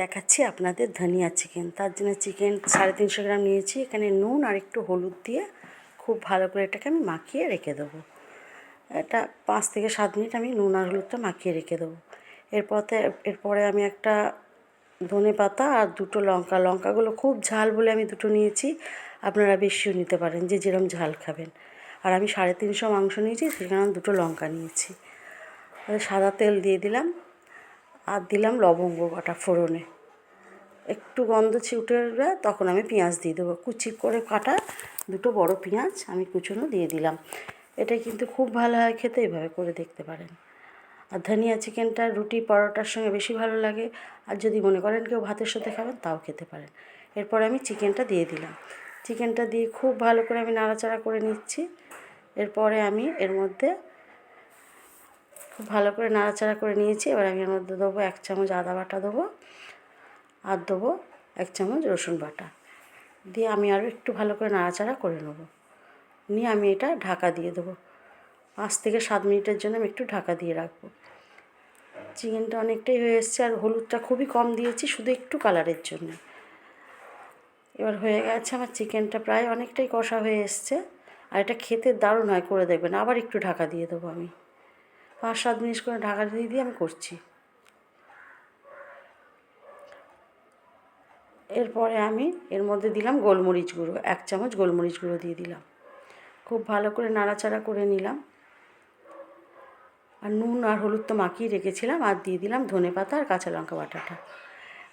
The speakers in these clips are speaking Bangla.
দেখাচ্ছি, আপনাদের ধনিয়া চিকেন তার জন্য চিকেন সাড়ে তিনশো গ্রাম নিয়েছি। এখানে নুন আর একটু হলুদ দিয়ে খুব ভালো করে এটাকে আমি মাখিয়ে রেখে দেবো। এটা পাঁচ থেকে সাত মিনিট আমি নুন আর হলুদটা মাখিয়ে রেখে দেবো। এরপরে এরপরে আমি একটা ধনে পাতা আর দুটো লঙ্কা। লঙ্কাগুলো খুব ঝাল বলে আমি দুটো নিয়েছি। আপনারা বেশিও নিতে পারেন যে যেরকম ঝাল খাবেন। আর আমি সাড়ে তিনশো মাংস নিয়েছি, সেখানে দুটো লঙ্কা নিয়েছি। সাদা তেল দিয়ে দিলাম। আর দিলাম লবঙ্গ বাটা ফোড়নে। একটু গন্ধ ছিউটে উঠবে তখন আমি পেঁয়াজ দিয়ে দেবো। কুচি করে কাটা দুটো বড় পেঁয়াজ আমি কুচনো দিয়ে দিলাম। এটা কিন্তু খুব ভালো হয় খেতে, এভাবে করে দেখতে পারেন। আর ধনিয়া চিকেনটা, রুটি, পরোটার সঙ্গে বেশি ভালো লাগে। আর যদি মনে করেন কেউ ভাতের সাথে খাবেন, তাও খেতে পারেন। এরপর আমি চিকেনটা দিয়ে দিলাম। চিকেনটা দিয়ে খুব ভালো করে আমি নাড়াচাড়া করে নিচ্ছি। এরপরে আমি এর মধ্যে খুব ভালো করে নাড়াচাড়া করে নিয়েছি। এবার আমি এর মধ্যে দেবো এক চামচ আদা বাটা দেবো আর দেবো এক চামচ রসুন বাটা। দিয়ে আমি আরও একটু ভালো করে নাড়াচাড়া করে নেব। নিয়ে আমি এটা ঢাকা দিয়ে দেবো। পাঁচ থেকে সাত মিনিটের জন্য আমি একটু ঢাকা দিয়ে রাখব। চিকেনটা অনেকটাই হয়ে এসছে আর হলুদটা খুবই কম দিয়েছি শুধু একটু কালারের জন্য। এবার হয়ে গেছে আমার চিকেনটা প্রায় অনেকটাই কষা হয়ে এসছে। আর এটা খেতে দারুণ হয়, করে দেখবেন। আবার একটু ঢাকা দিয়ে দেবো আমি। পাঁচ সাত মিনিট করে ঢাকা দিয়ে দিয়ে আমি করছি। এরপরে আমি এর মধ্যে দিলাম গোলমরিচ গুঁড়ো, এক চামচ গোলমরিচ গুঁড়ো দিয়ে দিলাম। খুব ভালো করে নাড়াচাড়া করে নিলাম। আর নুন আর হলুদ তো মাখিয়ে রেখেছিলাম, আর দিয়ে দিলাম ধনে পাতা আর কাঁচা লঙ্কা বাটাটা।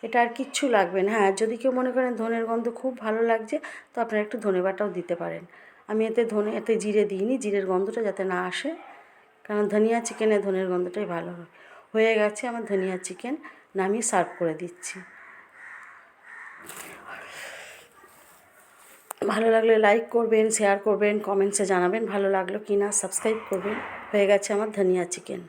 এটা আর কিচ্ছু লাগবে না। হ্যাঁ যদি কেউ মনে করেন ধনের গন্ধ খুব ভালো লাগছে, তো আপনারা একটু ধনে বাটাও দিতে পারেন। আমি এতে ধনে, এতে জিরে দিইনি, জিরের গন্ধটা যাতে না আসে। কারণ ধনিয়া চিকেনে ধনের গন্ধটাই ভালো হয়। হয়ে গেছে আমার ধনিয়া চিকেন, নামিয়ে সার্ভ করে দিচ্ছি। ভালো লাগলে লাইক করবেন শেয়ার করবেন কমেন্টসে জানাবেন, ভালো লাগল কি না সাবস্ক্রাইব করবেন। হয়ে গেছে আমার ধনিয়া চিকেন।